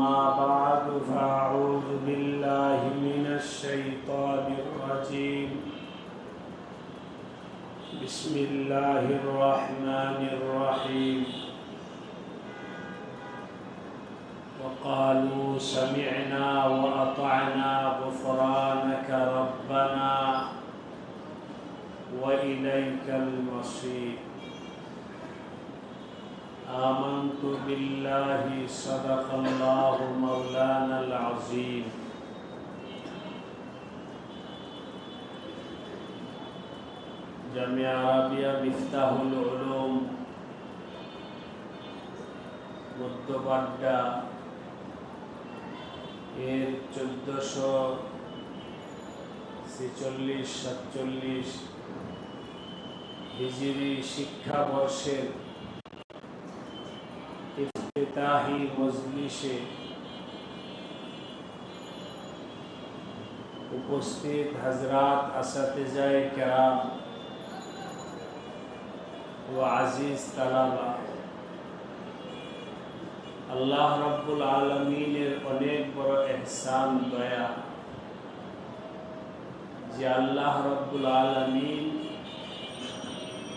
أما بعد فأعوذ بالله من الشيطان الرجيم. بسم الله الرحمن الرحيم. وقالوا سمعنا وأطعنا غفرانك ربنا وإليك المصير. آمنت بالله صدق الله مولانا العظيم Jamia Arabia Miftahul Uloom Madhya Badda এর চোদ্দশো ছেচল্লিশ সাতচল্লিশ হিজিরি শিক্ষাবর্ষের ইফতেতাহি মজলিসে উপস্থিত হজরাত আসাতেজায় কেরাম ও আজিজ তালাবা। আল্লাহ রব্বুল আলমিনের অনেক বড় এহসান, দয়া। যে আল্লাহ রব্বুল আলমিন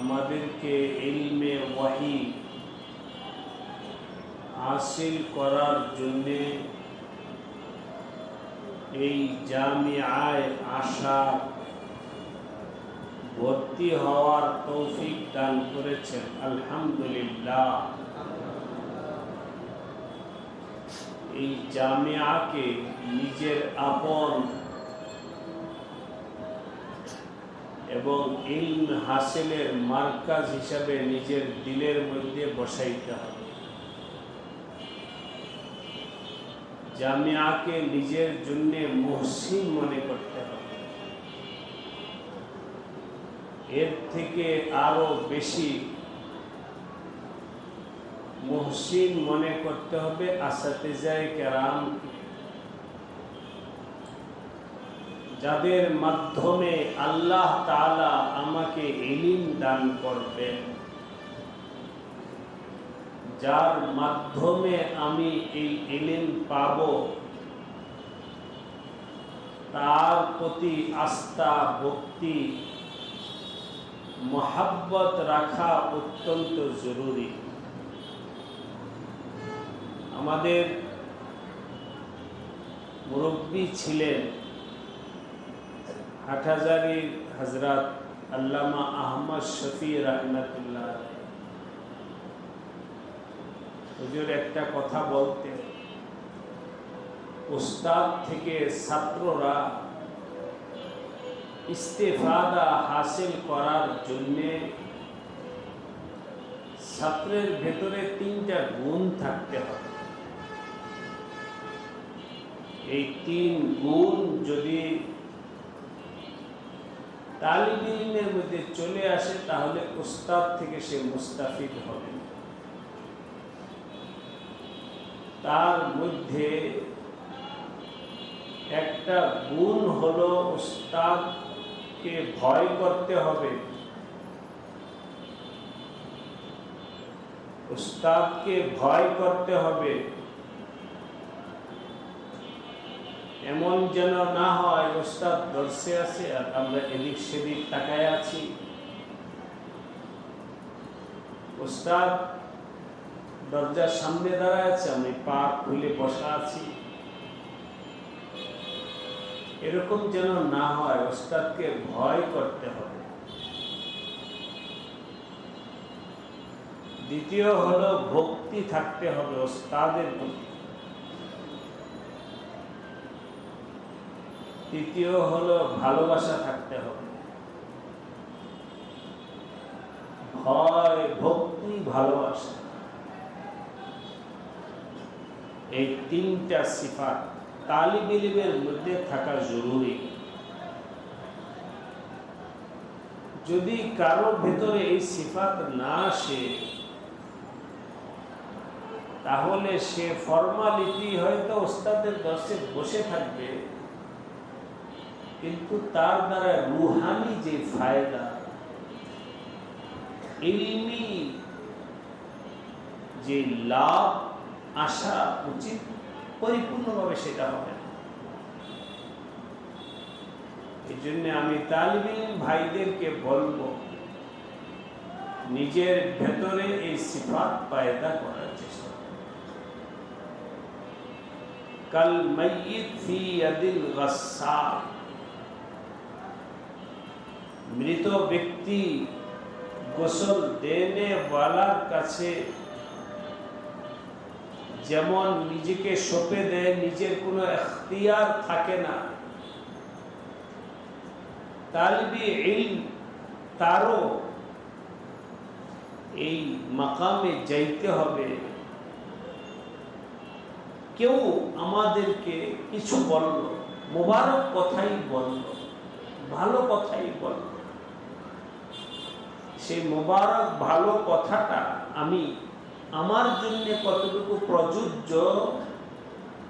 আমাদেরকে ইলমে ওয়াহি হাসিল করার জন্যে এই জামিয়ায় আসা ভর্তি হওয়ার তৌফিক দান করেছেন। আলহামদুলিল্লাহ। এই জামিয়াকে নিজের আপন এবং ইলম হাসিলের মার্কাজ হিসাবে নিজের দিলের মধ্যে বসাইতে হবে। জামিয়াকে নিজের জন্য মহসিন মনে করতে হবে। এর থেকে আরও বেশি মহসিন মনে করতে হবে আসাতে আসাতেজায় কেরাম। যাদের মাধ্যমে আল্লাহ তাআলা আমাকে ইলিম দান করবেন। যার মাধ্যমে আমি এই ইলিম পাব, তার প্রতি আস্থা, ভক্তি, মহাব্বত রাখা অত্যন্ত জরুরি। আমাদের মুরব্বী ছিলেন হাটহাজারি হজরত আল্লামা আহমদ শফি রহমতুল্লাহ হুজুর, একটা কথা বলতে। উস্তাদ থেকে ছাত্ররা ইস্তেফাদা হাসিল করার জন্যে ছাত্রের ভেতরে তিনটা গুণ থাকতে হবে এই তিন গুণ যদি তালিবিনের মধ্যে চলে আসে, তাহলে উস্তাদ থেকে সে মুস্তাফিদ হবে। তার মধ্যে একটা গুণ হলো উস্তাদকে ভয় করতে হবে। উস্তাদকে ভয় করতে হবে। এমন যেন না হয় ওস্তাদ দর্শে আছে আর আমরা এদিক সেদিক তাকায় আছি। ওস্তাদ দরজার সামনে দাঁড়ায় আছে, আমি পা খুলে বসা আছি। এরকম যেন না হয়, ওস্তাদকে ভয় করতে হবে। দ্বিতীয় হলো ভক্তি থাকতে হবে ওস্তাদের প্রতি। তৃতীয় হলো ভালোবাসা থাকতে হবে। ভয়, ভক্তি, ভালোবাসা। এই তিনটা সিফাত তালিব ইলিমের মধ্যে থাকা জরুরি। যদি কারও ভেতরে এই সিফাত না আসে, তাহলে সে ফর্মালিটি হয়তো ওস্তাদের দর্শে বসে থাকবে, কিন্তু তার দ্বারা রুহানি যে ফায়দা, ইলমি যে লাভ আসা উচিত পরিপূর্ণভাবে সেটা হবে এই জন্য আমি তালিবিন ভাইদেরকে বলব, নিজের ভেতরে এই সিফাত পায়দা করার চেষ্টা কাল গসাল। মৃত ব্যক্তি গোসল দেনে ওয়ালার কাছে যেমন নিজেকে সঁপে দেয়, নিজের কোনো এখতিয়ার থাকে না। তালিবি ইলম তারও এই মাকামে যাইতে হবে। কেউ আমাদেরকে কিছু বলল, মোবারক কথাই বলল, ভালো কথাই বলল। সেই মোবারক, ভালো কথাটা আমি আমার জন্য কতটুকু প্রযোজ্য,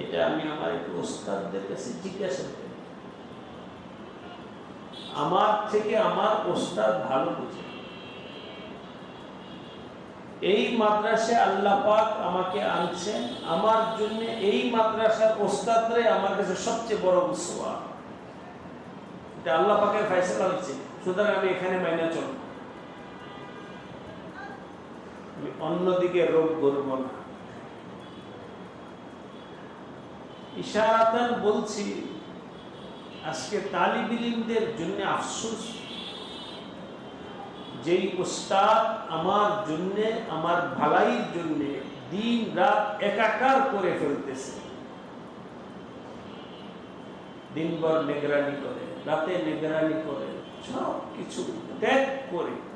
এটা আমি আমার একটু ওস্তাদদের কাছে জিজ্ঞাসা করি। আমার থেকে আমার ওস্তাদ ভালো বুঝে। এই মাদ্রাসায় আল্লাহ পাক আমাকে আনছেন, আমার জন্য এই মাদ্রাসার ওস্তাদরাই আমার কাছে সবচেয়ে বড় উৎসব। এটা আল্লাহ পাকের ফয়সালা হচ্ছে। সুতরাং আমি এখানে মাইনা চলব। অন্যদিকে রোগ করব না। ইশারাতান বলছি, আজকে তালিবিলিমদের জন্য আফসোস। যেই উস্তাদ আমার জন্য, আমার ভালাইয়ের জন্য দিন রাত একাকার করে ফেলতেছে। দিনভর নিগরানি করে, রাতে নিগরানি করে সব কিছু ত্যাগ করে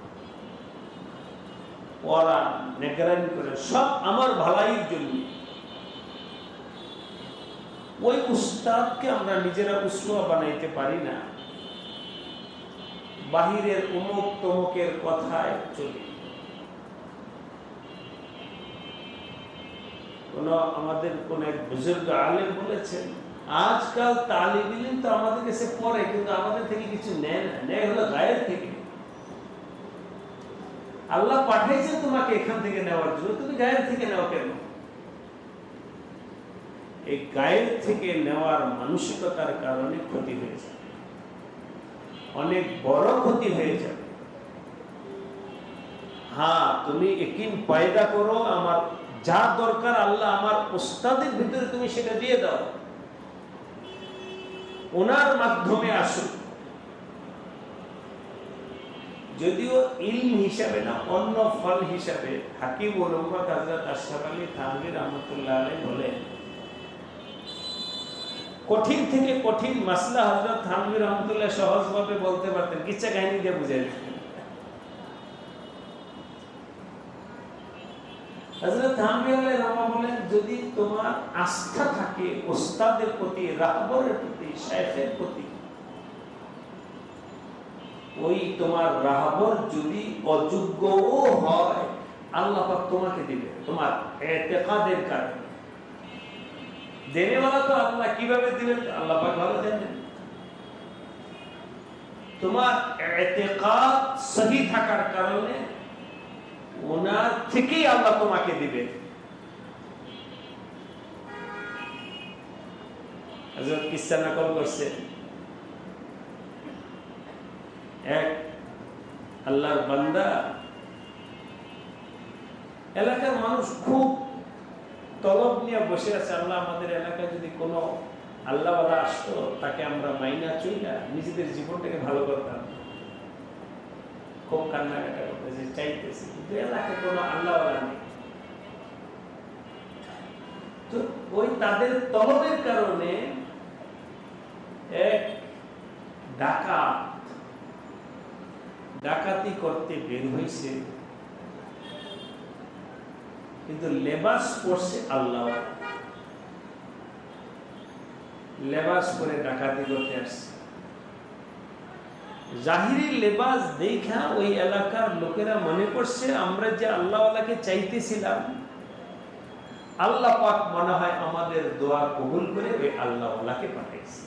পড়া নিগরানি করে সব আমার ভালাইয়ের জন্য। ওই উস্তাদকে আমরা নিজেরা বানাইতে পারি না। বাহিরের তমুকের কথায় চলি। কোন আমাদের কোন এক বুজুর্গ আলেম বলেছেন, আজকাল তালিব ইলিম তো আমাদের কাছে পড়ে, কিন্তু আমাদের থেকে কিছু নেয় না। নেয় হলো গায়ের থেকে। আল্লাহ পাঠাইছেন তোমাকে এখান থেকে নেওয়ার জন্য, তুমি গায়ের থেকে নেওয়া কেন? এই গায়ের থেকে নেওয়ার মানসিকতার কারণে ক্ষতি হয়ে যাবে অনেক বড় ক্ষতি হয়ে যাবে হ্যাঁ তুমি একিন পায়দা করো, আমার যা দরকার আল্লাহ আমার ওস্তাদের ভিতরে তুমি সেটা দিয়ে দাও। ওনার মাধ্যমে আসুক। যদিও ইলম হিসাবে না, অন্য ফল হিসাবে হাকিম ওলম্মদ হজরত আশরাফ আলী থানভী রহমতুল্লাহ আলী বলেন, কঠিন থেকে কঠিন মাসলা হজরত থানভী রহমতুল্লাহ সহজভাবে বলতে পারতেন, কিচ্ছা কাহিনী দিয়ে বুঝাই হজরত থানভী আল্লাহ রহমা বলেন, যদি তোমার আস্থা থাকে ওস্তাদের প্রতি, রাহবরের প্রতি শেখের প্রতি ওই তোমার রাহবর যদি অযোগ্যও হয়, আল্লাহ তোমাকে দিবে তোমার এতেকাদের কারণে। তো আল্লাহ কীভাবে দিবেন? আল্লাহ ভালো তোমার এতেকাদ সহি থাকার কারণে ওনার থেকেই আল্লাহ তোমাকে দিবে। হযরত কিসসা নকল করছে। এক, আল্লাহর বান্দা। এলাকার মানুষ খুব তলব নিয়ে বসে আছে, আল্লাহ আমাদের এলাকায় যদি কোনো আল্লাহওয়ালা আসতো, তাকে আমরা মাইনা চইলা নিজেদের জীবনটাকে ভালো করতাম। খুব কান্নাকাটা করতেছে, চাইতেছে, কিন্তু এলাকায় কোনো আল্লাহওয়ালা নেই। তো ওই তাদের তলবের কারণে এক ডাকাত ডাকাতি করতে বের হয়েছে কিন্তু লেবাস পড়ছে আল্লাহ। লেবাস পরে ডাকাতি করতে আসছে। জাহিরি লেবাস দেখা ওই এলাকার লোকেরা মনে করছে, আমরা যে আল্লাহওয়ালাকে চাইতেছিলাম, আল্লাহ পাক মনে হয় আমাদের দোয়া কবুল করে ওই আল্লাহওয়ালাকে পাঠাইছে।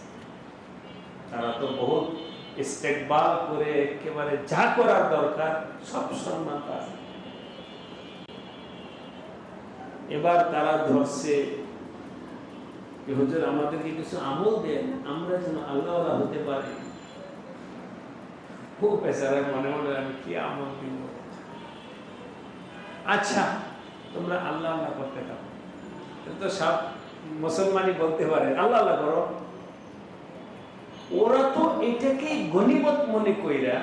তারা তো বহুত ইস্তেকবাল করে একেবারে যা করার দরকার, সব এবার তারা ধরছে হুজুর, আমাদেরকে কিছু আমল দেন, আমরা যেন হতে পারি। খুব পেশারা মনে মনে আমি কি আমল দিব? আচ্ছা তোমরা আল্লাহ আল্লাহ করতে এটা তো সব মুসলমানই বলতে পারে, আল্লাহ আল্লাহ করো। ওরা তো এটাকেই গণিমত মনে কইরা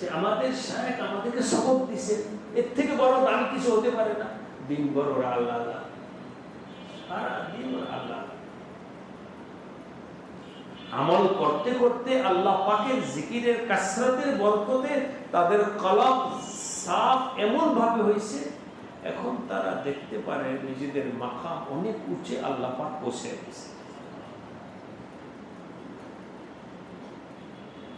যে আমাদের শায়েক আমাদেরকে সবক দিছে। এর থেকে বড় দাম কিছু হতে পারে না। দিন দিন ওরা আল্লাহ আল্লাহ। আমল করতে করতে আল্লাহ পাকের জিকিরের কাসরাতের বরকতে তাদের কলব সাফ এমন ভাবে হয়েছে এখন তারা দেখতে পারে নিজেদের মাখা অনেক উঁচে আল্লাহ পাক বসে গেছে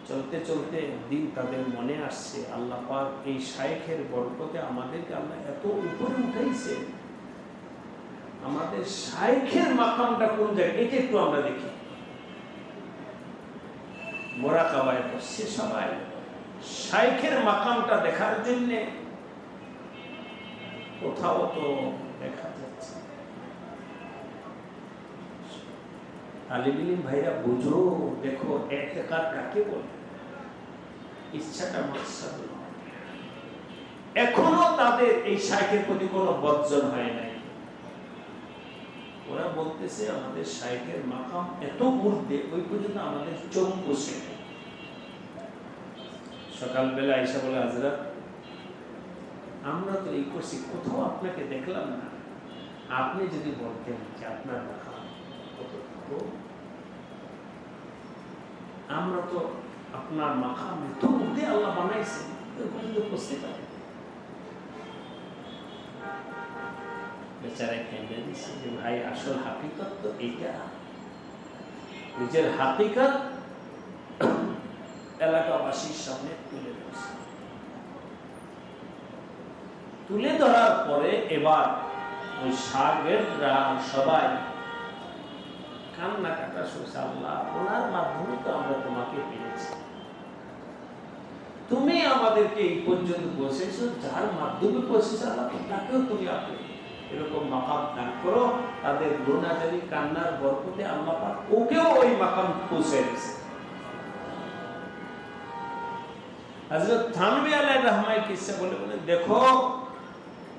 চলতে চলতে দিন তাদের মনে আসছে, আল্লাহ পাক এই শায়েখের বরকতে আমাদেরকে আল্লাহ এত উপরে উঠাইছে। আমাদের শায়েখের মাকামটা কোন জায়গায়? এটা একটু আমরা দেখি। মোরাকাবায় বসছে সবাই। শাইখের মাকামটা দেখার জন্য কোথাও তো দেখা যাচ্ছে। আলিবিলিম ভাইরা, বুঝো, দেখো এতেকার কাকে বলে? ইচ্ছাটা মাকসাদ নয়। এখনও তাদের এই শাইখের প্রতি কোনো বর্জন হয় নাই। ওরা বলতেছে, আমাদের শাইখের মাকাম এত ওই পর্যন্ত আমাদের চোখ বসে সকালবেলা এসে বলে হাজরাত আমরা তো এই করছি কোথাও আপনাকে দেখলাম না। আপনি যদি বলতেন যে আপনার মাকাম কতটুকু, আমরা তো আপনার মাকাম এত ঊর্ধ্বে আল্লাহ বানাইছে। তুলে ধরার পরে এবার ওই সাগেররা সবাই কান্না কাটা শুনছে, আল্লাহ, ওনার মাধ্যমে তো আমরা তোমাকে পেয়েছি তুমি আমাদেরকে এই পর্যন্ত বসেছ যার মাধ্যমে বসেছ আল্লাহ তাকেও তুমি আপনি এরকম মাকাম দান করো। তাদের দ্রোণাচারী কান্নার বরফতে আল্লাহ ওকেও ওই মাকাম পৌঁছে গেছে হযরত দেখো,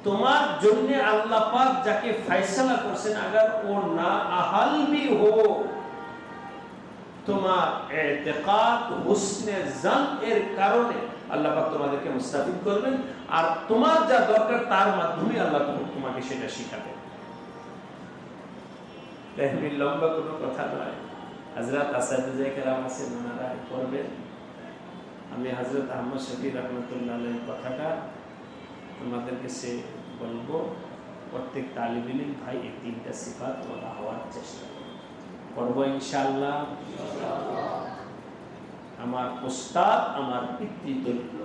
তোমার জন্য আল্লাহ যাকে ফাইসলা করছেন, আগার ও না আহাল ভি তোমার এতেকাদ হুসনে জান এর কারণে আল্লাহ পাক তোমাদেরকে মুস্তাফিদ করবেন। আর তোমার যা দরকার তার মাধ্যমে আল্লাহ তোমাকে- সেটা শিখাবেন তাহলে লম্বা কোনো কথা নয়। হজরত কেরাম ওনারা করবেন। আমি হজরত আহমদ শফি রহমতুল্লাহ কথাটা তোমাদেরকে সে বলব। প্রত্যেক তালিবিলিম ভাই এই তিনটা সিফাত বলা হওয়ার চেষ্টা করো। করব ইনশাল্লাহ আমার উস্তাদ, আমার পিতৃতুল্য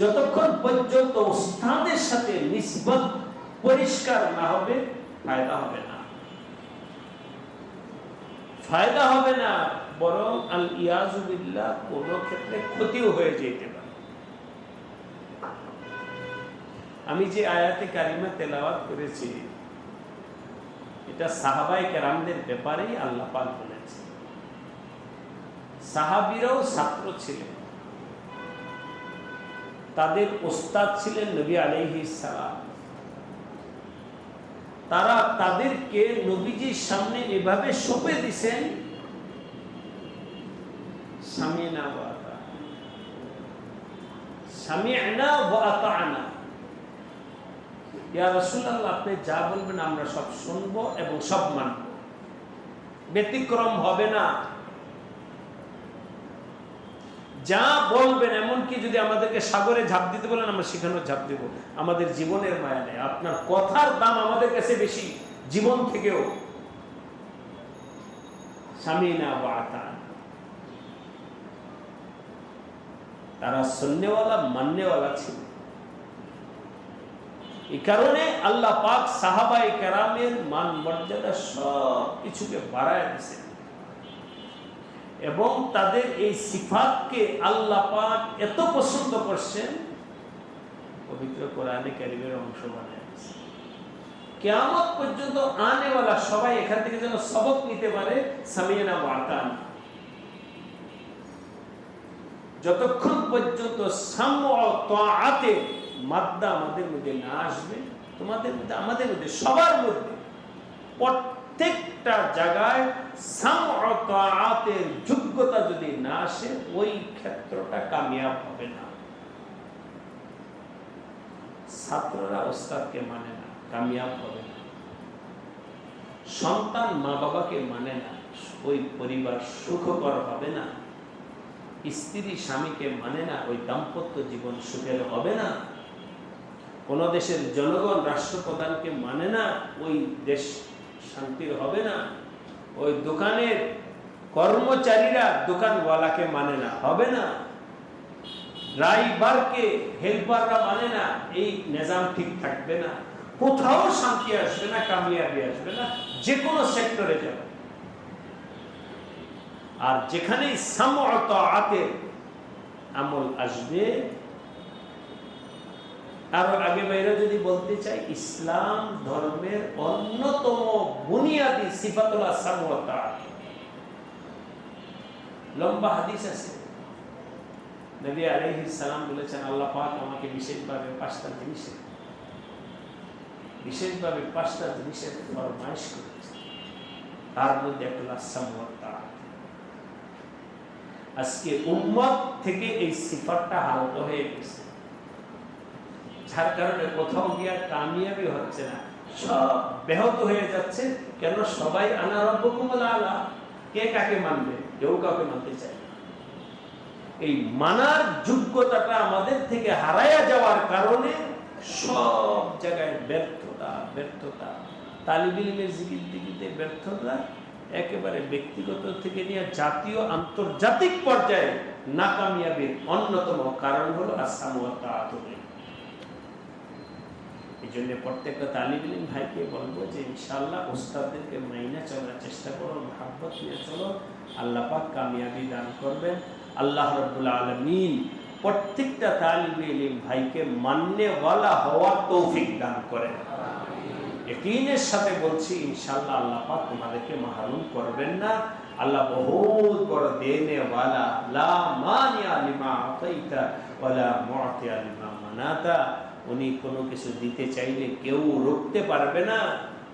যতক্ষণ পর্যন্ত উস্তাদের সাথে নিসবত পরিষ্কার না হবে, ফায়দা হবে না। ফায়দা হবে না, বরং আল ইয়াজুবিল্লাহ কোন ক্ষেত্রে ক্ষতিও হয়ে যেতে পারে। আমি যে আয়াতে কারিমা তেলাওয়াত করেছি এটা সাহাবাই কেরামদের ব্যাপারেই আল্লাহ পাক বলেছে সাহাবিরাও ছাত্র ছিলেন তাদের ওস্তাদ ছিলেন নবী আলাইহি সালাম তারা তাদেরকে নবীজির সামনে এভাবে সঁপে দিছেন, সামিনা ওয়া আতানা। সামি'না ওয়া আতা'না। ইয়া রাসূলুল্লাহ, আপনি যা বলবেন আমরা সব শুনব এবং সব মানব। ব্যতিক্রম হবে না। যা বলবেন এমনকি যদি আমাদেরকে সাগরে ঝাঁপ দিতে বলেন, আমরা সেখানেও ঝাঁপ দেব। আমাদের জীবনের মায়া নেই। আপনার কথার দাম আমাদের কাছে বেশি, জীবন থেকেও। সামিনা বা তারা সন্ন্যওয়ালা মান্যওয়ালা ছিল। কারণে আল্লাহ পাক সাহাবাই কেরামের মান মর্যাদা সব কিছুকে বাড়ায় দিছে এবং তাদের এই সিফাতকে আল্লাহ পাক এত পছন্দ করছেন, পবিত্র কোরআনে অংশ বানায় পর্যন্ত আনেওয়ালা সবাই এখান থেকে যেন সবক নিতে পারে সামিয়ানা যতক্ষণ পর্যন্ত সাম্য সামতে মাদ্দা আমাদের মধ্যে না আসবে, তোমাদের মধ্যে, আমাদের মধ্যে, সবার মধ্যে প্রত্যেকটা জায়গায় যোগ্যতা যদি না আসে, ওই ক্ষেত্রটা কামিয়াব হবে না। ছাত্ররা ওস্তাদকে মানে না, কামিয়াব হবে না। সন্তান মা বাবাকে মানে না, ওই পরিবার সুখকর হবে না। স্ত্রী স্বামীকে মানে না, ওই দাম্পত্য জীবন সুখের হবে না। কোন দেশের জনগণ রাষ্ট্রপ্রধানকে মানে না, ওই দেশ শান্তির হবে না। ওই দোকানের কর্মচারীরা দোকানওয়ালাকে মানে না, হবে না। ড্রাইভারকে, হেল্পাররা মানে না, এই নিজাম ঠিক থাকবে না। কোথাও শান্তি আসবে না, কামিয়াবি আসবে না যে কোনো সেক্টরে যাবে আর যেখানে সামতে আমল আসবে আরও আগে বাইরে যদি বলতে চাই, ইসলাম ধর্মের অন্যতম বুনিয়াদী সিফাতুল্লাহ সামতা লম্বা হাদিস আছে। নবী বলেছেন, আল্লাহ পাক আমাকে বিশেষভাবে পাঁচটা জিনিসের, বিশেষভাবে পাঁচটা জিনিসের ফরমাইশ করেছে তার মধ্যে একটা সামতা আজকে উম্মত থেকে এই সিফারটা হালত হয়ে গেছে। কারণে কোথাও কামিয়াবি হচ্ছে না। সব ব্যাহত হয়ে যাচ্ছে, কেন সবাই আলা কে কাকে মানবে? কেউ কাউকে মানতে চায় এই মানার যোগ্যতাটা আমাদের থেকে হারায়া যাওয়ার কারণে সব জায়গায় ব্যর্থতা ব্যর্থতা। তালিবিলিমের জিগিতে ব্যর্থতা একেবারে ব্যক্তিগত থেকে নিয়ে জাতীয়, আন্তর্জাতিক পর্যায়ে নাকামিয়াবির অন্যতম কারণ হলো আসামতা এই জন্য প্রত্যেকটা তালিবিলিম ভাইকে বলব যে ইনশাল্লাহ ওস্তাদদেরকে মাইনা চলার চেষ্টা করো ভাব্বত নিয়ে চলো। আল্লাহ পাক কামিয়াবি দান করবেন। আল্লাহ রব্বুল আলমিন প্রত্যেকটা তালিবে ইলিম ভাইকে মান্যওয়ালা হওয়ার তৌফিক দান করেন। একইনের সাথে বলছি ইনশাল্লাহ আল্লাহ পাক তোমাদেরকে মাহরুম করবেন না। আল্লাহ বহুত বড় দেনে ওয়ালা লা মানিয়া লিমা আতাইতা ওয়ালা মুআতিয়া লিমা মানাতা। উনি কোনো কিছু দিতে চাইলে কেউ রুখতে পারবে না,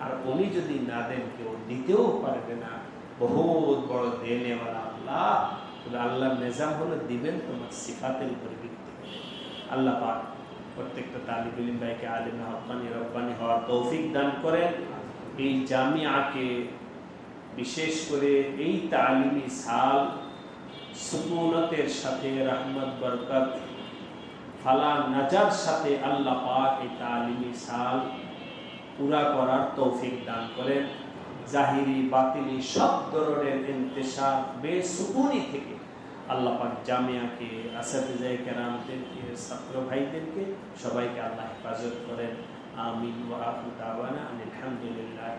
আর উনি যদি না দেন কেউ দিতেও পারবে না। বহুত বড় দেনেওয়ালা আল্লাহ। আল্লাহ নিজাম হলো দিবেন তোমার সিফাতের উপর ভিত্তি করে। আল্লাহ পাক প্রত্যেকটা তালিবিলিম ভাইকে আলিমে হকানি রব্বানি হওয়ার তৌফিক দান করেন। এই জামিয়াকে বিশেষ করে এই তালিমি সাল সুকুনতের সাথে রহমত, বরকত ফালা নাজার সাথে আল্লাহ পাক এই তালিমি সাল পুরা করার তৌফিক দান করেন। জাহিরি, বাতিলি সব ধরনের ইন্তেশার বেসুকুনি থেকে আল্লাহ পাক জামিয়াকে আসাদিজাই কেরামদেরকে, ছাত্র ভাইদেরকে সবাইকে আল্লাহ হেফাজত করেন। আমিন দাওয়ানা আলহামদুলিল্লাহ